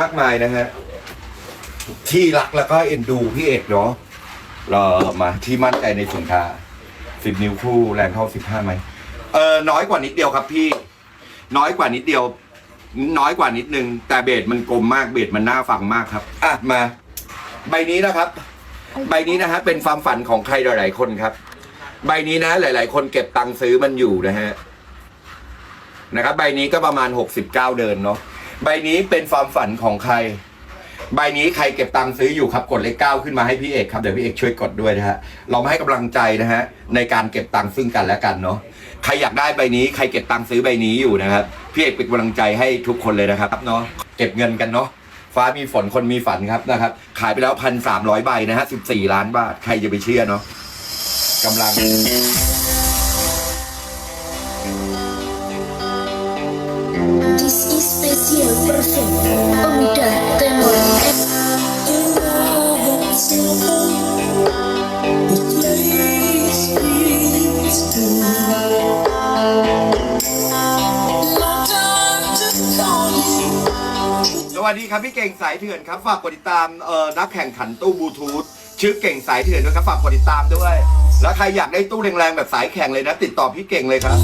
มากมายนะฮะ ที่รักแล้วก็เอ็นดูพี่เอกเนาะรอมาที่มั่นใจในสินค้าสิบนิ้วคู่แรงเท่าสิบห้าไหมเออน้อยกว่านิดเดียวครับพี่ น้อยกว่านิดเดียว น้อยกว่านิดนึง แต่เบสมันกลมมากเบสมันน่าฟังมากครับ อะมา ใบนี้นะครับ ใบนี้นะฮะเป็นความฝันของใครหลาย ๆ คนครับ ใบนี้นะ หลาย ๆ คนเก็บตังค์ซื้อมันอยู่นะฮะนะครับ ใบนี้ก็ประมาณหกสิบเก้าเดินเนาะ ใบนี้เป็นความฝันของใคร ใบนี้ใครเก็บตังค์ซื้ออยู่ครับกดเลขเก้าขึ้นมาให้พี่เอกครับเดี๋ยวพี่เอกช่วยกดด้วยนะฮะเรามาให้กำลังใจนะฮะในการเก็บตังค์ซึ่งกันและกันเนาะใครอยากได้ใบนี้ใครเก็บตังค์ซื้อใบนี้อยู่นะครับพี่เอกเป็นกำลังใจให้ทุกคนเลยนะครับเนาะเก็บเงินกันเนาะฟ้ามีฝนคนมีฝันครับนะครับ ขายไปแล้วพันสามร้อยใบนะฮะสิบสี่ล้านบาทใครจะไปเชื่อเนาะกำลัง สวัสดีครับพี่เก่งสายเถื่อนครับฝากกดติดตามเอ่อนักแข่งขันตู้บลูทูธชื่อเก่งสายเถื่อนด้วยครับฝากกดติดตามด้วย แล้วใครอยากได้ตู้แรงๆแบบสายแข่งเลยนะ ติดต่อพี่เก่งเลยครับ